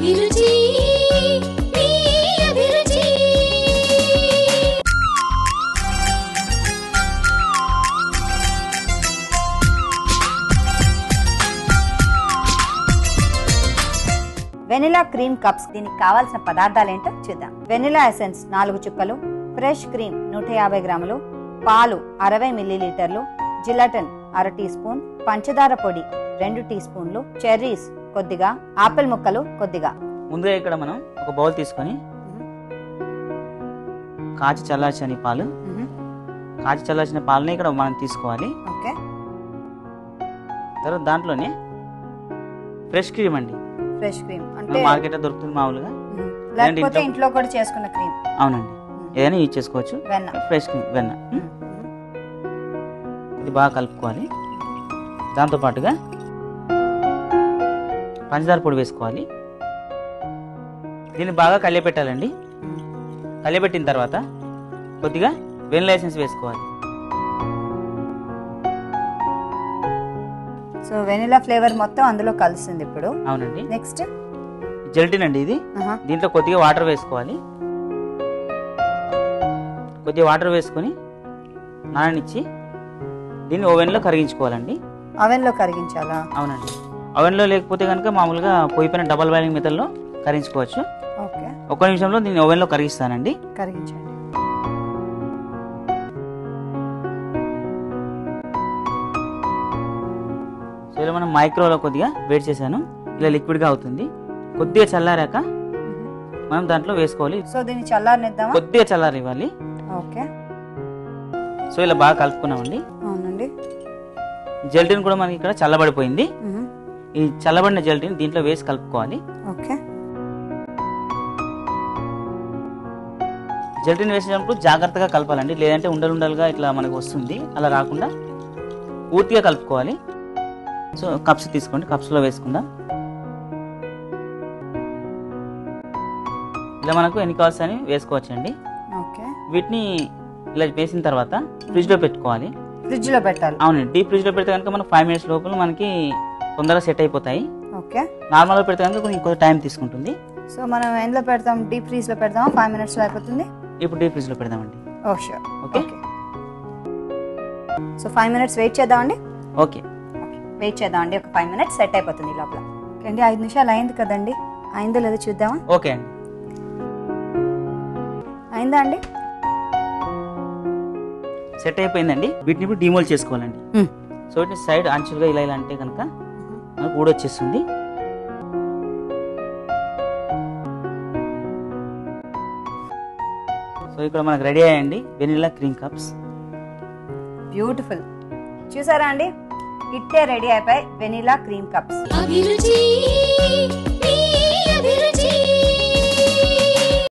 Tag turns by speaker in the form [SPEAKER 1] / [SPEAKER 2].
[SPEAKER 1] అభిరుచి
[SPEAKER 2] vanilla cream cups దీనికి కావాల్సిన పదార్థాలు ఏంటో చూద్దాం. వెనిలా ఎసెన్స్ నాలుగు చుక్కలు ఫ్రెష్ క్రీమ్ నూట యాభై గ్రాములు పాలు అరవై మిల్లీలీటర్లు జిలటన్ అర టీ స్పూన్ పంచదార పొడి రెండు టీ స్పూన్లు చెర్రీస్ కొద్దిగా ఆపిల్ ముక్కలు కొద్దిగా.
[SPEAKER 3] ముందుగా ఇక్కడ మనం ఒక బౌల్ తీసుకొని కాచి చల్లార్చిన పాలు. కాచి చల్లార్చిన పాలని ఇక్కడ మనం తీసుకోవాలి.
[SPEAKER 2] ఓకే.
[SPEAKER 3] తర్వాత దాంట్లోనే ఫ్రెష్ క్రీమ్ అండి.
[SPEAKER 2] Fresh cream. అంటే
[SPEAKER 3] మన మార్కెట్లో దొరుకుతుంది మామూలుగా.
[SPEAKER 2] మ్మ్. లేకపోతే
[SPEAKER 3] ఇంట్లో-
[SPEAKER 2] కూడా చేసుకున్న క్రీమ్.
[SPEAKER 3] అవునండి. ఏదైనా యూజ్ చేసుకోవచ్చు.
[SPEAKER 2] వెన్న.
[SPEAKER 3] ఫ్రెష్ క్రీమ్ వెన్న. ఇది బాగా కలుపుకోవాలి దాంతో పాటుగా పంచదార పొడి వేసుకోవాలి. దీన్ని బాగా కలియపెట్టాలండి. కలియబెట్టిన తర్వాత కొద్దిగా వెనిలా ఎసెన్స్ వేసుకోవాలి.
[SPEAKER 2] సో వెనిలా ఫ్లేవర్ మొత్తం అందులో కలిసింది ఇప్పుడు.
[SPEAKER 3] అవునండి.
[SPEAKER 2] నెక్స్ట్?
[SPEAKER 3] జెల్టిన్ అండి ఇది. దీంట్లో కొద్దిగా వాటర్ వేసుకోవాలి. కొద్దిగా వాటర్ వేసుకొని నాననిచ్చి దీన్ని ఓవెన్లో కరిగించుకోవాలండి.
[SPEAKER 2] అవెన్లో కరిగించాలా?
[SPEAKER 3] అవునండి. ఓవెన్లో లేకపోతే కనుక మామూలుగా పొయ్యి పైన డబల్ బాయిలింగ్ మెథడ్లో కరిగించుకోవచ్చు.
[SPEAKER 2] ఓకే.
[SPEAKER 3] ఒక నిమిషంలో దీన్ని ఓవెన్లో కరిగిస్తానండి.
[SPEAKER 2] కరిగించండి.
[SPEAKER 3] సో ఇలా మనం మైక్రోలో కొద్దిగా వేడి చేశాను. ఇలా లిక్విడ్గా అవుతుంది. కొద్దిగా చల్లారాక మనం దాంట్లో వేసుకోవాలి.
[SPEAKER 2] సో దీన్ని చల్లారనిద్దామా?
[SPEAKER 3] కొద్దిగా చల్లారివ్వాలి
[SPEAKER 2] ఓకే.
[SPEAKER 3] సో ఇలా బాగా కలుపుకున్నామండి.
[SPEAKER 2] అవునండి
[SPEAKER 3] జెల్టిన్ కూడా మనకి ఇక్కడ చల్లబడిపోయింది. ఈ చల్లబడిన జెల్టిన్ దీంట్లో వేసి కలుపుకోవాలి.
[SPEAKER 2] ఓకే.
[SPEAKER 3] జెల్టిన్ వేసినప్పుడు జాగ్రత్తగా కలపాలండి. లేదంటే ఉండలు ఉండలుగా ఇట్లా మనకు వస్తుంది. అలా రాకుండా పూర్తిగా కలుపుకోవాలి. సో కప్స్ తీసుకోండి. కప్స్లో వేసుకుందాం. ఇలా మనకు ఎన్ని కావాల్సి అని వేసుకోవచ్చండి.
[SPEAKER 2] ఓకే.
[SPEAKER 3] వీటిని ఇలా వేసిన తర్వాత ఫ్రిడ్జ్లో పెట్టుకోవాలి.
[SPEAKER 2] ఫ్రిడ్జ్లో పెట్టాలి.
[SPEAKER 3] అవునండి డీప్ ఫ్రిడ్జ్లో పెడితే కనుక మనకు ఫైవ్ మినిట్స్ లోపల మనకి తొందరగా సెట్ అయిపోతాయి.
[SPEAKER 2] ఓకే.
[SPEAKER 3] నార్మల్గా పెడితే కనుక కొంచెం టైం తీసుకుంటుంది.
[SPEAKER 2] సో మనం ఎందులో పెడతాం? డీప్ ఫ్రీజ్లో పెడదాం ఫైవ్ మినిట్స్లో అయిపోతుంది?
[SPEAKER 3] ఇప్పుడు డీప్ ఫ్రిడ్జ్లో పెడదామండి.
[SPEAKER 2] ఓ sure
[SPEAKER 3] okay?
[SPEAKER 2] Okay. So five minutes wait చేద్దామండి?
[SPEAKER 3] ఓకే.
[SPEAKER 2] వెయిట్ చేద్దామండి. ఒక ఫైవ్ మినిట్స్ సెట్ అయిపోతుంది లోపల. అండి ఐదు నిమిషాలు అయింది కదండి. అయిందో లేదో చూద్దామా?
[SPEAKER 3] ఓకే అండి.
[SPEAKER 2] అయిందా అండి?
[SPEAKER 3] సెట్ అయిపోయిందండి. వీటిని ఇప్పుడు డిమోల్ చేసుకోవాలండి. సో వీటిని సైడ్ అంచులుగా ఇలా ఇలా అంటే కనుక మనకు ఊడొచ్చేస్తుంది. సో ఇక్కడ మనకు రెడీ అయ్యండి వెనిలా క్రీమ్ కప్స్.
[SPEAKER 2] బ్యూటిఫుల్. చూసారా అండి? ఇట్టే రెడీ అయిపోయి వెనిలా క్రీమ్ కప్స్.
[SPEAKER 1] అభిరుచి.